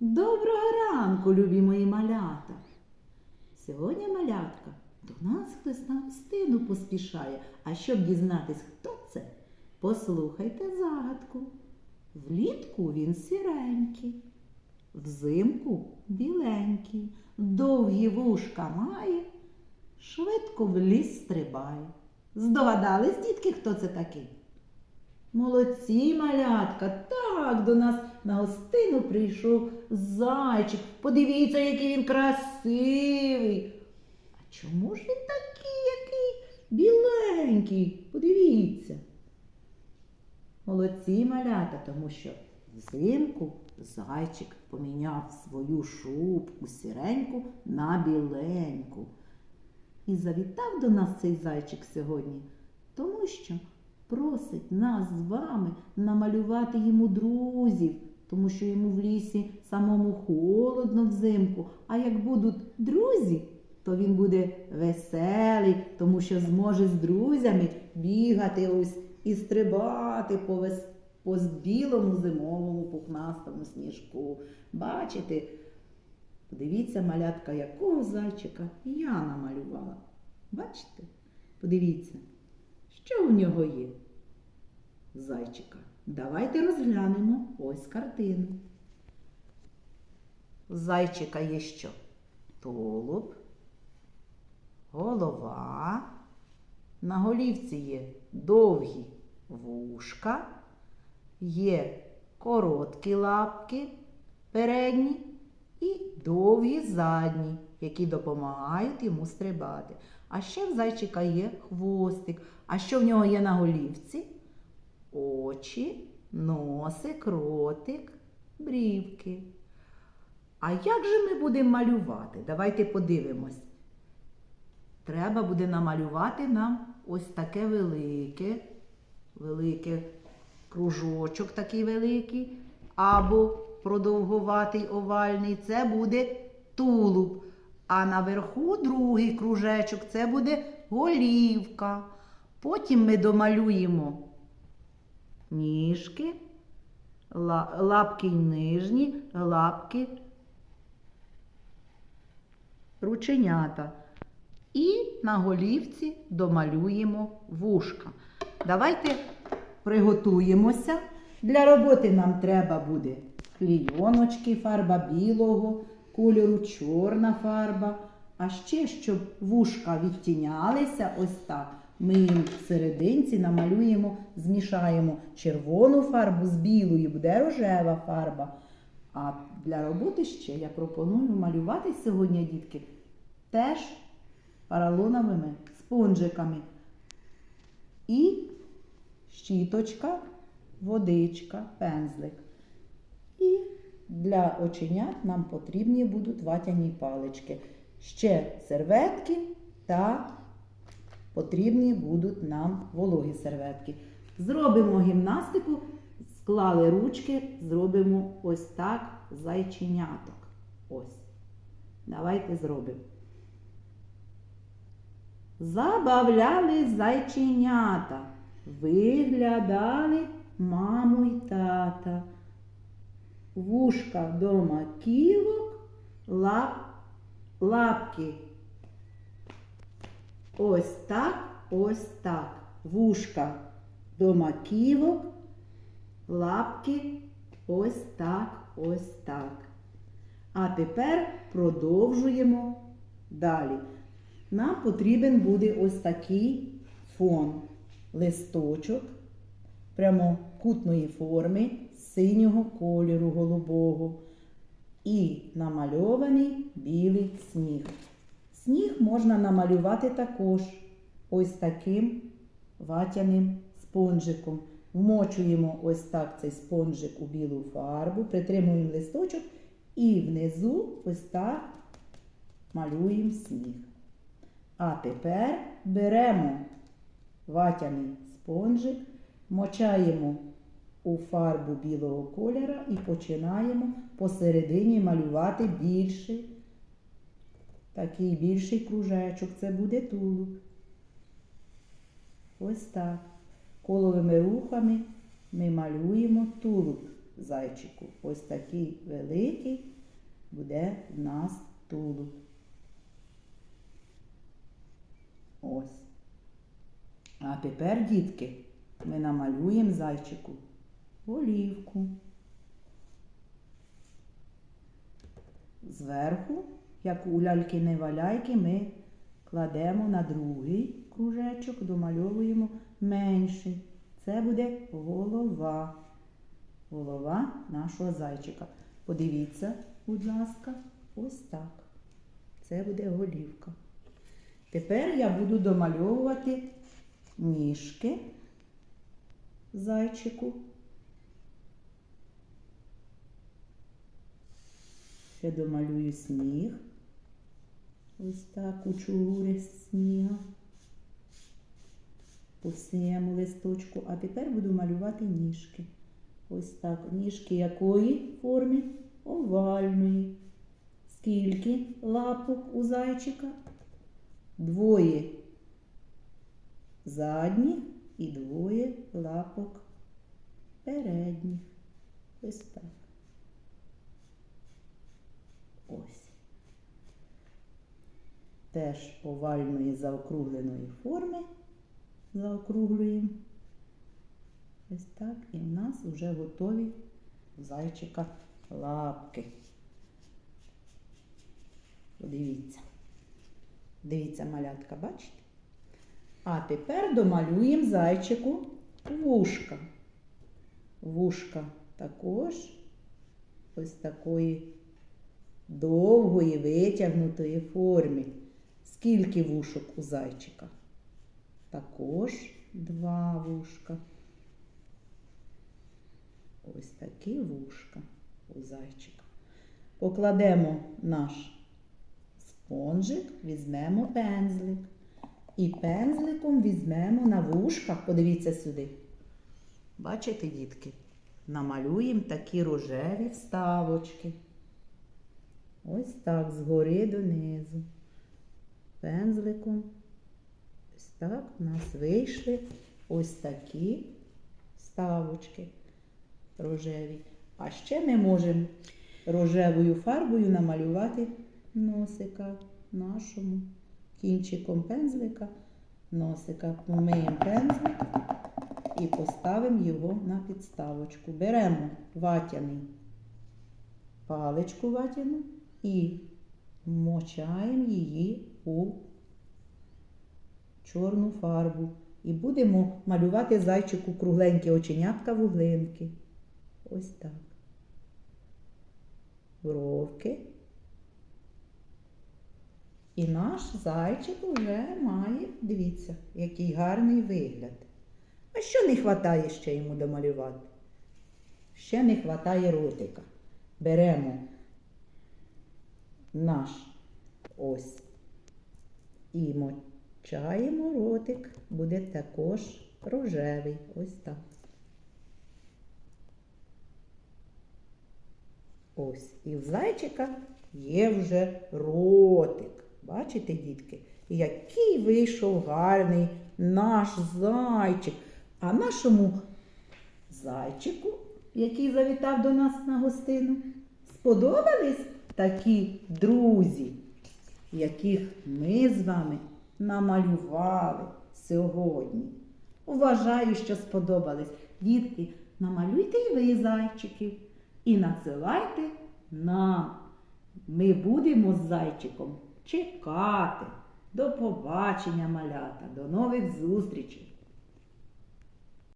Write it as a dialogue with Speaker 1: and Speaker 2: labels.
Speaker 1: Доброго ранку, любі мої малята. Сьогодні малятка до нас хтось на стину поспішає. А щоб дізнатись, хто це, послухайте загадку. Влітку він сіренький, взимку біленький, довгі вушка має, швидко в ліс стрибає. Здогадались, дітки, хто це такий? Молодці, малятка, так до нас на гостину прийшов зайчик. Подивіться, який він красивий. А чому ж він такий, який біленький? Подивіться. Молодці малята, тому що взимку зайчик поміняв свою шубку сіреньку на біленьку. І завітав до нас цей зайчик сьогодні, тому що просить нас з вами намалювати йому друзів, тому що йому в лісі самому холодно взимку. А як будуть друзі, то він буде веселий, тому що зможе з друзями бігати ось і стрибати по, вес... по білому зимовому пухнастому сніжку. Бачите? Подивіться, малятка, якого зайчика я намалювала. Бачите? Подивіться, що у нього є? Зайчика. Давайте розглянемо ось картину. Зайчика є що? Тулуб, голова. На голівці є довгі вушка, є короткі лапки передні і довгі задні, які допомагають йому стрибати. А ще в зайчика є хвостик. А що в нього є на голівці? Очі, носик, ротик, брівки. А як же ми будемо малювати? Давайте подивимось. Треба буде намалювати нам ось таке велике, велике кружочок такий великий, або продовгуватий овальний, це буде тулуб. А наверху другий кружечок це буде голівка. Потім ми домалюємо ніжки, лапки нижні, лапки, рученята. І на голівці домалюємо вушка. Давайте приготуємося. Для роботи нам треба буде клійоночки, фарба білого кольору, чорна фарба. А ще, щоб вушка відтінялися, ось так. Ми їм в серединці намалюємо, змішаємо червону фарбу з білою, буде рожева фарба. А для роботи ще я пропоную малювати сьогодні, дітки, теж поролоновими спонжиками. І щіточка, водичка, пензлик. І для оченят нам потрібні будуть ватяні палички. Ще серветки та потрібні будуть нам вологі серветки. Зробимо гімнастику, склали ручки, зробимо ось так зайченяток. Ось. Давайте зробимо. Забавляли зайченята, виглядали маму й тата. Вушка до маківок, лап, лапки. Ось так, ось так. Вушка до маківок, лапки ось так, ось так. А тепер продовжуємо далі. Нам потрібен буде ось такий фон листочок прямокутної форми синього кольору голубого і намальований білий сніг. Сніг можна намалювати також ось таким ватяним спонжиком. Вмочуємо ось так цей спонжик у білу фарбу, притримуємо листочок і внизу ось так малюємо сніг. А тепер беремо ватяний спонжик, мочаємо у фарбу білого кольора і починаємо посередині малювати більший, такий більший кружечок. Це буде тулуб. Ось так. Коловими рухами ми малюємо тулуб. зайчику. Ось такий великий буде в нас тулуб. Ось. А тепер, дітки, ми намалюємо зайчику голівку. Зверху, як у ляльки не валяйки, ми кладемо на другий кружечок, домальовуємо менший. Це буде голова. Голова нашого зайчика. Подивіться, будь ласка, ось так. Це буде голівка. Тепер я буду домальовувати ніжки зайчику. Ще домалюю сніг. Ось так кучугури сніга. По всьому листочку. А тепер буду малювати ніжки. Ось так. Ніжки якої форми? Овальної. Скільки лапок у зайчика? Двоє задніх і двоє лапок передніх. Ось так. Ось. Теж овальної заокругленої форми заокруглюємо. Ось так. І в нас вже готові зайчика лапки. Подивіться. Дивіться, малятка, бачите? А тепер домалюємо зайчику вушка. Вушка також ось такої довгої витягнутої форми. Скільки вушок у зайчика? Також два вушка. Ось такі вушка у зайчика. Покладемо наш спонжик, візьмемо пензлик. І пензликом візьмемо на вушках, подивіться сюди. Бачите, дітки? Намалюємо такі рожеві вставочки. Ось так, згори донизу. Пензликом. Ось так у нас вийшли ось такі вставочки рожеві. А ще ми можемо рожевою фарбою намалювати носика нашому кінчиком пензлика, носика. Помиємо пензлик і поставимо його на підставочку. Беремо ватяний паличку ватяну і вмочаємо її у чорну фарбу. І будемо малювати зайчику кругленькі оченятка вуглинки. Ось так. Бровки. І наш зайчик вже має, дивіться, який гарний вигляд. А що не вистачає ще йому домалювати? Ще не вистачає ротика. Беремо наш ось і мочаємо ротик, буде також рожевий. Ось так. Ось. І в зайчика є вже ротик. Бачите, дітки? Який вийшов гарний наш зайчик. А нашому зайчику, який завітав до нас на гостину, сподобались такі друзі, яких ми з вами намалювали сьогодні. Вважаю, що сподобались. Дітки, намалюйте і ви зайчиків і надсилайте нам. Ми будемо з зайчиком чекати. До побачення, малята, до нових зустрічей!